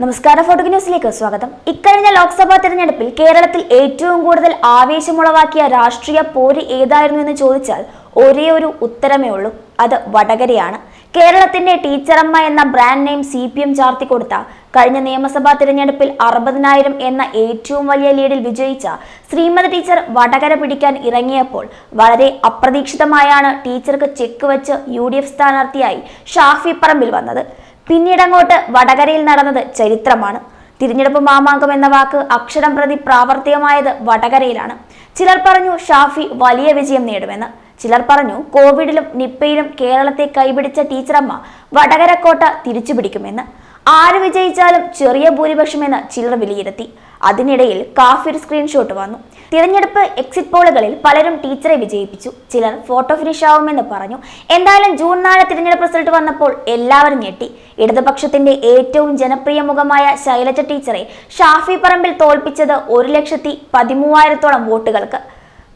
നമസ്കാരം ഫോട്ടോ ന്യൂസിലേക്ക് സ്വാഗതം. ഇക്കഴിഞ്ഞ ലോക്സഭാ തെരഞ്ഞെടുപ്പിൽ കേരളത്തിൽ ഏറ്റവും കൂടുതൽ ആവേശമുളവാക്കിയ രാഷ്ട്രീയ പോര് ഏതായിരുന്നു എന്ന് ചോദിച്ചാൽ ഒരേ ഒരു ഉത്തരമേ ഉള്ളൂ. അത് വടകരയാണ്. കേരളത്തിന്റെ ടീച്ചറമ്മ എന്ന brand name C P M ചാർത്തിക്കൊടുത്ത കഴിഞ്ഞ നിയമസഭാ തിരഞ്ഞെടുപ്പിൽ അറുപതിനായിരം എന്ന ഏറ്റവും വലിയ ലീഡിൽ വിജയിച്ച ശ്രീമതി ടീച്ചർ വടകര പിടിക്കാൻ ഇറങ്ങിയപ്പോൾ വളരെ അപ്രതീക്ഷിതമായാണ് ടീച്ചർക്ക് ചെക്ക് വെച്ച് യു ഡി എഫ് സ്ഥാനാർത്ഥിയായി ഷാഫി പറമ്പിൽ വന്നത്. പിന്നീട് അങ്ങോട്ട് വടകരയിൽ നടന്നത് ചരിത്രമാണ്. തിരഞ്ഞെടുപ്പ് മാമാങ്കം എന്ന വാക്ക് അക്ഷരം പ്രതി പ്രാവർത്തികമായത് വടകരയിലാണ്. ചിലർ പറഞ്ഞു ഷാഫി വലിയ വിജയം നേടുമെന്ന്. ചിലർ പറഞ്ഞു കോവിഡിലും നിപ്പയിലും കേരളത്തെ കൈപിടിച്ച ടീച്ചറമ്മ വടകരക്കോട്ട തിരിച്ചുപിടിക്കുമെന്ന്. ആര് വിജയിച്ചാലും ചെറിയ ഭൂരിപക്ഷമെന്ന് ചിലർ വിലയിരുത്തി. അതിനിടയിൽ കാഫിർ സ്ക്രീൻഷോട്ട് വന്നു. തിരഞ്ഞെടുപ്പ് എക്സിറ്റ് പോളുകളിൽ പലരും ടീച്ചറെ വിജയിപ്പിച്ചു. ചിലർ ഫോട്ടോ ഫിനിഷ് ആവുമെന്ന് പറഞ്ഞു. എന്തായാലും ജൂൺ നാല് തിരഞ്ഞെടുപ്പ് റിസൾട്ട് വന്നപ്പോൾ എല്ലാവരും ഞെട്ടി. ഇടതുപക്ഷത്തിന്റെ ഏറ്റവും ജനപ്രിയ മുഖമായ ശൈലജ ടീച്ചറെ ഷാഫി പറമ്പിൽ തോൽപ്പിച്ചത് ഒരു ലക്ഷത്തി പതിമൂവായിരത്തോളം വോട്ടുകൾക്ക്.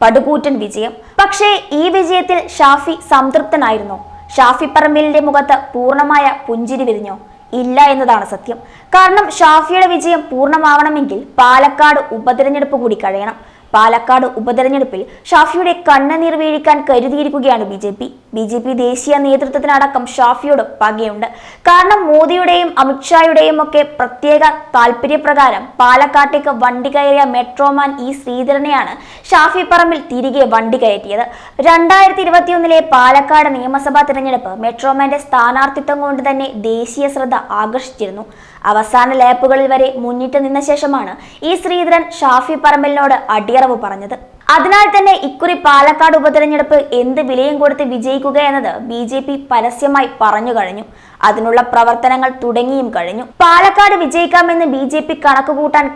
പടുകൂറ്റൻ വിജയം. പക്ഷേ ഈ വിജയത്തിൽ ഷാഫി സംതൃപ്തനായിരുന്നു. ഷാഫി പറമ്പിലിന്റെ മുഖത്ത് പൂർണമായ പുഞ്ചിരി വിരിഞ്ഞോ. ഇല്ല എന്നതാണ് സത്യം. കാരണം ഷാഫിയുടെ വിജയം പൂർണമാവണമെങ്കിൽ പാലക്കാട് ഉപതെരഞ്ഞെടുപ്പ് കൂടി കഴിയണം. പാലക്കാട് ഉപതെരഞ്ഞെടുപ്പിൽ ഷാഫിയുടെ കണ്ണനീർ വീഴിക്കാൻ കരുതിയിരിക്കുകയാണ് B J P. B J P ദേശീയ നേതൃത്വത്തിനടക്കം ഷാഫിയോട് പകയുണ്ട്. കാരണം മോദിയുടെയും അമിത്ഷായുടെയും ഒക്കെ പ്രത്യേക താല്പര്യപ്രകാരം പാലക്കാട്ടേക്ക് വണ്ടി കയറിയ മെട്രോമാൻ ഇ ശ്രീധരനെയാണ് ഷാഫി പറമ്പിൽ തിരികെ വണ്ടി കയറ്റിയത്. രണ്ടായിരത്തി ഇരുപത്തിയൊന്നിലെ പാലക്കാട് നിയമസഭാ തിരഞ്ഞെടുപ്പ് മെട്രോമാന്റെ സ്ഥാനാർത്ഥിത്വം കൊണ്ട് തന്നെ ദേശീയ ശ്രദ്ധ ആകർഷിച്ചിരുന്നു. അവസാന ലാപ്പുകളിൽ വരെ മുന്നിട്ട് നിന്ന ശേഷമാണ് ഈ ശ്രീധരൻ ഷാഫി പറമ്പലിനോട് അടിയറവ് പറഞ്ഞത്. അതിനാൽ തന്നെ ഇക്കുറി പാലക്കാട് ഉപതെരഞ്ഞെടുപ്പ് എന്ത് വിലയും കൊടുത്ത് വിജയിക്കുക എന്നത് ബി ജെ പി പരസ്യമായി പറഞ്ഞു കഴിഞ്ഞു. അതിനുള്ള പ്രവർത്തനങ്ങൾ തുടങ്ങിയും കഴിഞ്ഞു. പാലക്കാട് വിജയിക്കാമെന്ന് ബി ജെ പി കണക്കുകൂട്ടാൻ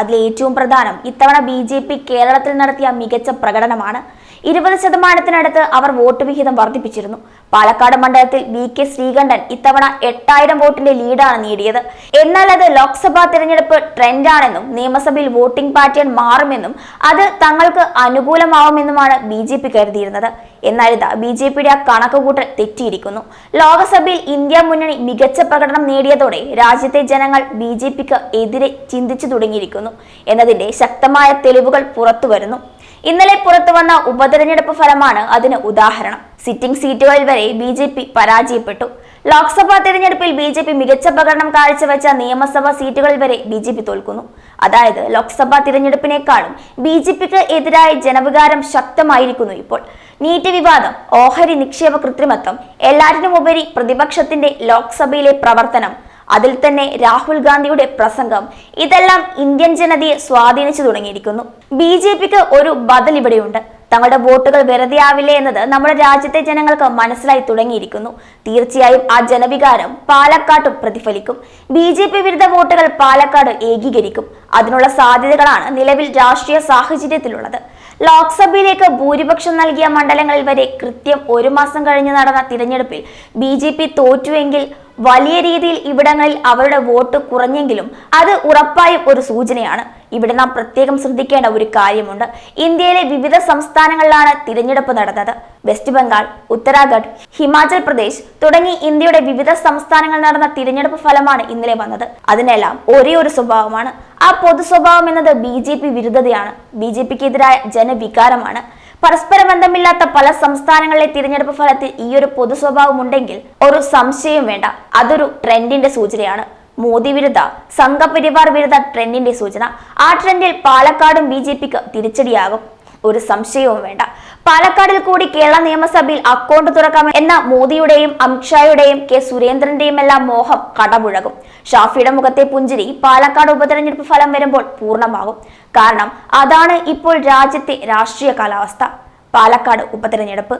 അതിൽ ഏറ്റവും പ്രധാനം ഇത്തവണ ബി ജെ പി കേരളത്തിൽ നടത്തിയ മികച്ച പ്രകടനമാണ്. ഇരുപത് ശതമാനത്തിനടുത്ത് അവർ വോട്ട് വിഹിതം വർദ്ധിപ്പിച്ചിരുന്നു. പാലക്കാട് മണ്ഡലത്തിൽ വി കെ ശ്രീകണ്ഠൻ ഇത്തവണ എട്ടായിരം വോട്ടിന്റെ ലീഡാണ് നേടിയത്. എന്നാൽ അത് ലോക്സഭാ തിരഞ്ഞെടുപ്പ് ട്രെൻഡാണെന്നും നിയമസഭയിൽ വോട്ടിംഗ് പാറ്റേൺ മാറുമെന്നും അത് തങ്ങൾക്ക് അനുകൂലമാവുമെന്നുമാണ് ബി ജെ പി കരുതിയിരുന്നത്. എന്നാൽ ഇതാ ബി ജെ പിയുടെ ആ കണക്കുകൂട്ടൽ തെറ്റിയിരിക്കുന്നു. ലോക്സഭയിൽ ഇന്ത്യ മുന്നണി മികച്ച പ്രകടനം നേടിയതോടെ രാജ്യത്തെ ജനങ്ങൾ ബി ജെ പിക്ക് എതിരെ ചിന്തിച്ചു തുടങ്ങിയിരിക്കുന്നു. എന്നതിന്റെ ശക്തമായ തെളിവുകൾ പുറത്തു വരുന്നു ഇന്നലെ പുറത്തു വന്ന ഉപതെരഞ്ഞെടുപ്പ് ഫലമാണ് അതിന് ഉദാഹരണം. സിറ്റിംഗ് സീറ്റുകളിൽ വരെ ബി ജെ പി പരാജയപ്പെട്ടു. ലോക്സഭാ തെരഞ്ഞെടുപ്പിൽ ബി ജെ പി മികച്ച പ്രകടനം കാഴ്ചവെച്ച നിയമസഭാ സീറ്റുകളിൽ വരെ ബി ജെ പി തോൽക്കുന്നു. അതായത് ലോക്സഭാ തിരഞ്ഞെടുപ്പിനേക്കാളും ബി ജെ പിക്ക് എതിരായ ജനവികാരം ശക്തമായിരിക്കുന്നു ഇപ്പോൾ. നീറ്റ് വിവാദം ഓഹരി നിക്ഷേപ കൃത്രിമത്വം എല്ലാറ്റിനുമുപരി പ്രതിപക്ഷത്തിന്റെ ലോക്സഭയിലെ പ്രവർത്തനം അതിൽ തന്നെ രാഹുൽ ഗാന്ധിയുടെ പ്രസംഗം. ഇതെല്ലാം ഇന്ത്യൻ ജനതയെ സ്വാധീനിച്ചു തുടങ്ങിയിരിക്കുന്നു. ബി ജെ പിക്ക് ഒരു ബദൽ ഇവിടെയുണ്ട്. തങ്ങളുടെ വോട്ടുകൾ വെറുതെ ആവില്ലേ എന്നത് നമ്മുടെ രാജ്യത്തെ ജനങ്ങൾക്ക് മനസ്സിലായി തുടങ്ങിയിരിക്കുന്നു. തീർച്ചയായും ആ ജനവികാരം പാലക്കാട്ടും പ്രതിഫലിക്കും. ബി ജെ പി വിരുദ്ധ വോട്ടുകൾ പാലക്കാട് ഏകീകരിക്കും. അതിനുള്ള സാധ്യതകളാണ് നിലവിൽ രാഷ്ട്രീയ സാഹചര്യത്തിലുള്ളത്. ലോക്സഭയിലേക്ക് ഭൂരിപക്ഷം നൽകിയ മണ്ഡലങ്ങളിൽ വരെ കൃത്യം ഒരു മാസം കഴിഞ്ഞ് നടന്ന തിരഞ്ഞെടുപ്പിൽ ബി ജെ പി തോറ്റുവെങ്കിൽ വലിയ രീതിയിൽ ഇവിടങ്ങളിൽ അവരുടെ വോട്ട് കുറഞ്ഞെങ്കിലും അത് ഉറപ്പായും ഒരു സൂചനയാണ്. ഇവിടെ നാം പ്രത്യേകം ശ്രദ്ധിക്കേണ്ട ഒരു കാര്യമുണ്ട്. ഇന്ത്യയിലെ വിവിധ സംസ്ഥാനങ്ങളിലാണ് തിരഞ്ഞെടുപ്പ് നടന്നത്. വെസ്റ്റ് ബംഗാൾ ഉത്തരാഖണ്ഡ് ഹിമാചൽ പ്രദേശ് തുടങ്ങി ഇന്ത്യയുടെ വിവിധ സംസ്ഥാനങ്ങളിൽ നടന്ന തിരഞ്ഞെടുപ്പ് ഫലമാണ് ഇന്നലെ വന്നത്. അതിനെല്ലാം ഒരേ ഒരു സ്വഭാവമാണ്. ആ പൊതു സ്വഭാവം എന്നത് ബി ജെ പി വിരുദ്ധതയാണ്. ബി ജെ പിക്ക് എതിരായ ജനവികാരമാണ്. പരസ്പര ബന്ധമില്ലാത്ത പല സംസ്ഥാനങ്ങളിലെ തിരഞ്ഞെടുപ്പ് ഫലത്തിൽ ഈ ഒരു പൊതു സ്വഭാവം ഉണ്ടെങ്കിൽ ഒരു സംശയം വേണ്ട. അതൊരു ട്രെൻഡിന്റെ സൂചനയാണ്. മോദി വിരുദ്ധ സംഘപരിവാർ വിരുദ്ധ ട്രെൻഡിന്റെ സൂചന. ആ ട്രെൻഡിൽ പാലക്കാടും ബി ജെ പിക്ക് തിരിച്ചടിയാകും. ഒരു സംശയവും വേണ്ട. പാലക്കാടിൽ കൂടി കേരള നിയമസഭയിൽ അക്കൗണ്ട് തുറക്കാം എന്ന മോദിയുടെയും അമിത്ഷായുടെയും കെ സുരേന്ദ്രന്റെയും എല്ലാം മോഹം കടമുഴകും ഷാഫിയുടെ മുഖത്തെ പുഞ്ചിരി പാലക്കാട് ഉപതെരഞ്ഞെടുപ്പ് ഫലം വരുമ്പോൾ പൂർണമാകും. കാരണം അതാണ് ഇപ്പോൾ രാജ്യത്തെ രാഷ്ട്രീയ കാലാവസ്ഥ. പാലക്കാട് ഉപതെരഞ്ഞെടുപ്പ്.